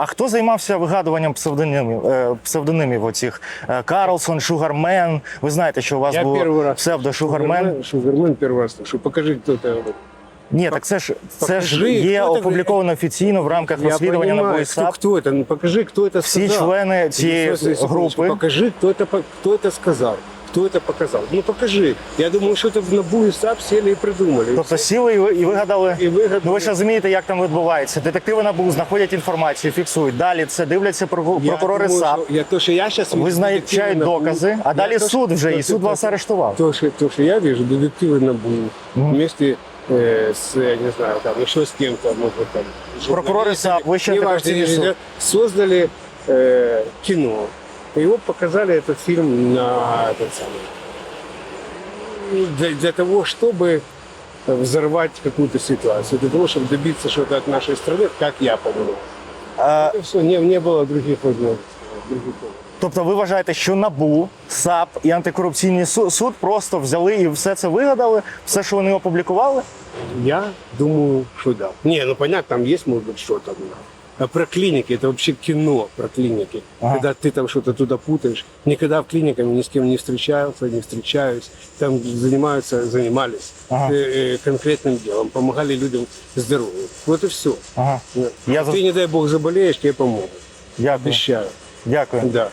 А хто займався вигадуванням псевдонімів, е, псевдонімів оцих? Е, Карлсон, Шугармен. Ви знаєте, що у вас Я був первый раз. псевдо Шугармен. Шугармен первый раз слышу. Покажи, кто это. Ні, так це ж це ж Покажи, є хто це? опубліковано офіційно в рамках Я розслідування на понимаю, кто, САП. кто это. Ну, покажи, кто это Всі сказал. члени цієї Секундочку, секундочку. групи. Покажи, кто это, по- кто это сказал. Кто это показал? Ну покажи. Я думаю, что это в НАБУ и САП сели и придумали. Тобто сіли і ви- і вигадали. І вигадали. Ну ви ж розумієте, як там відбувається. Детективи НАБУ знаходять інформацію, фіксують. Далі це дивляться прокурори Я прокурори думаю, САП, що- Я, то, що я зараз визначають докази, а далі суд вже, і суд вас арештував. То, что, то, что я вижу, детективы НАБУ вместе э, с, я не знаю, там еще с кем-то, может быть, там, Прокуроры журналисты, САП, Высший неважно, антикоррупционный суд. режиссер, создали э, кино. И его показали этот фильм на этот самый, для, для того, чтобы взорвать какую-то ситуацию, для того, чтобы добиться что-то от нашей страны, как я понял. Е, И все, не, не было других возможностей. других вариантов. Тобто ви вважаєте, що НАБУ, САП і антикорупційний су- суд просто взяли і все це вигадали, все, що вони опублікували? Я думаю, что да. Не, ну понятно, там есть, может быть, что-то. ну. А про клиники, это вообще кино про клиники. Ага. Когда ты там что-то туда путаешь. Никогда в клиниках ни с кем не встречался, не встречаюсь. Там занимаются, занимались Ага. э, э, конкретным делом, помогали людям здоровью. Вот и все. Ага. Я за- Ты, не дай бог, заболеешь, тебе помогут. Дякую. Обещаю. Дякую. Да.